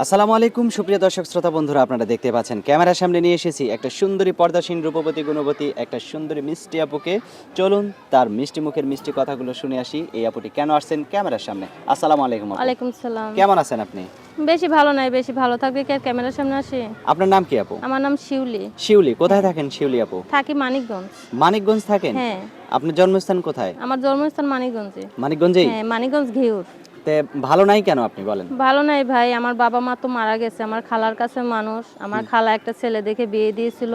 আসসালামু আলাইকুম সুপ্রিয় দর্শক শ্রোতা বন্ধুরা আপনারা দেখতে পাচ্ছেন ক্যামেরার সামনে নিয়ে এসেছি একটা সুন্দরী পর্দাসীন রূপবতী গুণবতী একটা সুন্দরী মিষ্টি আপুকে। চলুন তার মিষ্টি মুখের মিষ্টি কথাগুলো শুনে আসি এই আপুটি কেন আসছেন ক্যামেরার সামনে? আসসালামু আলাইকুম। ওয়ালাইকুম সালাম কেমন আছেন আপনি? বেশি ভালো নাই বেশি ভালো থাকবে কি ক্যামেরার সামনে আসি? আপনার নাম কি আপু? আমার নাম শিউলি। শিউলি কোথায় থাকেন শিউলি আপু? থাকি মানিকগঞ্জ। মানিকগঞ্জ থাকেন? হ্যাঁ। আপনার জন্মস্থান কোথায়? আমার জন্মস্থান মানিকগঞ্জে। মানিকগঞ্জেই? হ্যাঁ মানিকগঞ্জ ঘিউর। তে ভালো নাই কেন আপনি বলেন? ভালো নাই ভাই আমার বাবা মা তো মারা গেছে আমার খালার কাছে মানুষ। আমার খালা একটা ছেলে দেখে বিয়ে দিয়েছিল।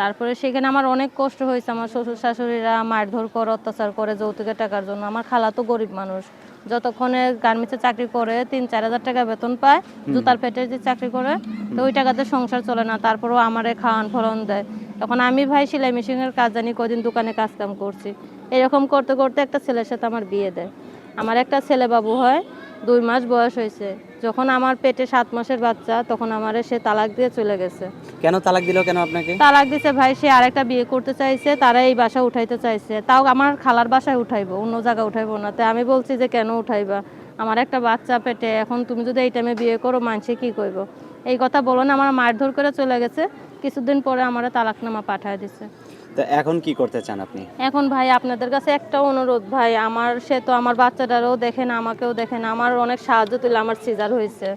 তারপরে সেখানে আমার অনেক কষ্ট হয়েছে আমার শ্বশুর শাশুড়িরা মারধর করে অত্যাচার করে যৌতুকের টাকার জন্য। আমার খালা তো গরিব মানুষ। যতক্ষণে গার্মেন্টসে চাকরি করে তিন চার হাজার টাকা বেতন পায় জুতার পেটে যে চাকরি করে তো ওই টাকাতে সংসার চলে না তারপরেও আমারে খাওয়ান ফলন দেয়। তখন আমি ভাই সেলাই মেশিনের কাজ জানি কদিন দোকানে কাজ কাম করছি। এরকম করতে করতে একটা ছেলের সাথে আমার বিয়ে দেয়। আমার একটা ছেলে বাবু হয় দুই মাস বয়স হয়েছে। যখন আমার পেটে সাত মাসের বাচ্চা তখন আমার সে তালাক দিয়ে চলে গেছে। কেন তালাক দিল কেন আপনাকে? তালাক দিছে ভাই সে আরেকটা বিয়ে করতে চাইছে তারা এই বাসা উঠাইতে চাইছে। তাও আমার খালার বাসায় উঠাইবো অন্য জায়গা উঠাইবো না। তাই আমি বলছি যে কেন উঠাইবা? আমার একটা বাচ্চা পেটে এখন তুমি যদি এই টাইমে বিয়ে করো মানুষে কি করব এই কথা বলো না আমার মারধর করে চলে গেছে। কিছুদিন পরে আমার তালাকনামা পাঠায় দিছে। তো এখন কি করতে চান আপনি? এখন ভাই আপনাদের কাছে একটা অনুরোধ ভাই আমার সে তো আমার বাচ্চাটারও দেখেন আমাকেও দেখেন আমার অনেক সাহায্য তুলে আমার সিজার হয়েছে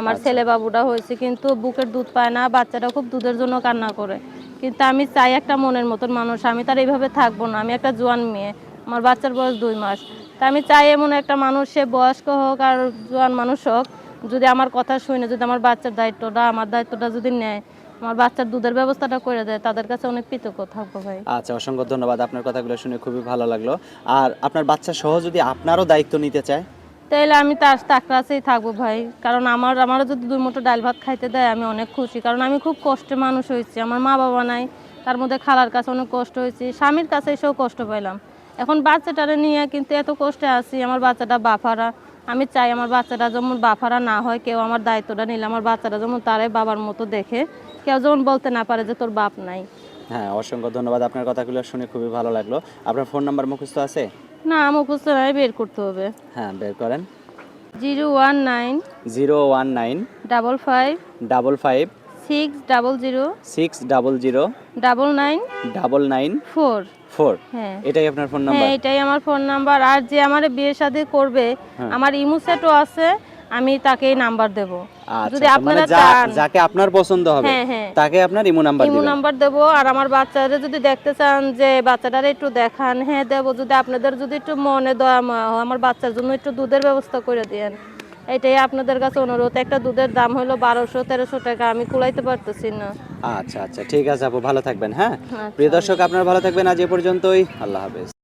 আমার ছেলে বাবুটা হয়েছে কিন্তু বুকের দুধ পায় না বাচ্চাটা খুব দুধের জন্য কান্না করে। কিন্তু আমি চাই একটা মনের মতন মানুষ আমি তার এইভাবে থাকব না আমি একটা জোয়ান মেয়ে আমার বাচ্চার বয়স দুই মাস। তা আমি চাই এমন একটা মানুষ সে বয়স্ক হোক আর জোয়ান মানুষ হোক যদি আমার কথা শুনে যদি আমার বাচ্চার দায়িত্বটা আমার দায়িত্বটা যদি নেয় আমার বাচ্চার দুধের ব্যবস্থাটা করে দেয় তাদের কাছে অনেক কৃতজ্ঞ থাকব ভাই। আচ্ছা অসংখ্য ধন্যবাদ আপনার কথাগুলো শুনে খুবই ভালো লাগল। আর আপনার বাচ্চা সহ যদি আপনারও দায়িত্ব নিতে চায়? তাহলে আমি তার তার কাছেই থাকব ভাই কারণ আমার আমারও যদি দুই মুঠো ডাল ভাত খাইতে দেয় আমি অনেক খুশি কারণ আমি খুব কষ্টে মানুষ হয়েছি আমার মা বাবা নাই তার মধ্যে খালার কাছে অনেক কষ্ট হয়েছি স্বামীর কাছে এসেও কষ্ট পাইলাম। এখন বাচ্চাটারে নিয়ে কিন্তু এত কষ্টে আছি আমার বাচ্চাটা বাফারা আমি চাই আমার বাচ্চাটা যেমন বাফারা না হয় কেউ আমার দায়িত্বটা নিলে আমার বাচ্চাটা যেমন তারাই বাবার মতো দেখে কেউ যেমন বলতে না পারে যে তোর বাপ নাই। হ্যাঁ অসংখ্য ধন্যবাদ। আপনার কথাগুলো শুনে খুবই ভালো লাগল। আপনার ফোন নাম্বার মুখস্থ আছে? না মুখস্থ নাই বের করতে হবে। হ্যাঁ বের করেন। Zero one nine zero one nine double five double five six double zero six double zero double nine double nine four four হ্যাঁ। এটাই আপনার ফোন নাম্বার হ্যাঁ এটাই আমার ফোন নাম্বার আর যে আমার বিয়ে শাদী করবে হ্যাঁ। আমার ইমো সেটও আছে আমি তাকে নাম্বার দেব। আচ্ছা যদি আচ্ছা, মানে আপনারা চান। যাকে আপনার পছন্দ হবে হ্যাঁ হ্যাঁ। তাকে আপনার ইমো নাম্বার ইমো নাম্বার দেব। আর আমার বাচ্চারা যদি দেখতে চান যে বাচ্চাটারে একটু দেখান হ্যাঁ দেবো। যদি আপনাদের যদি একটু মনে দয়া আমার বাচ্চার জন্য একটু দুধের ব্যবস্থা করে দিয়েন এটাই আপনাদের কাছে অনুরোধ। একটা দুধের দাম হলো বারোশো তেরোশো টাকা। আমি কুলাইতে পারতেছি না। আচ্ছা আচ্ছা। ঠিক আছে আপু ভালো থাকবেন হ্যাঁ? আচ্ছা। প্রিয় দর্শক আপনারা ভালো থাকবেন। আজ এ পর্যন্তই। আল্লাহ হাফেজ।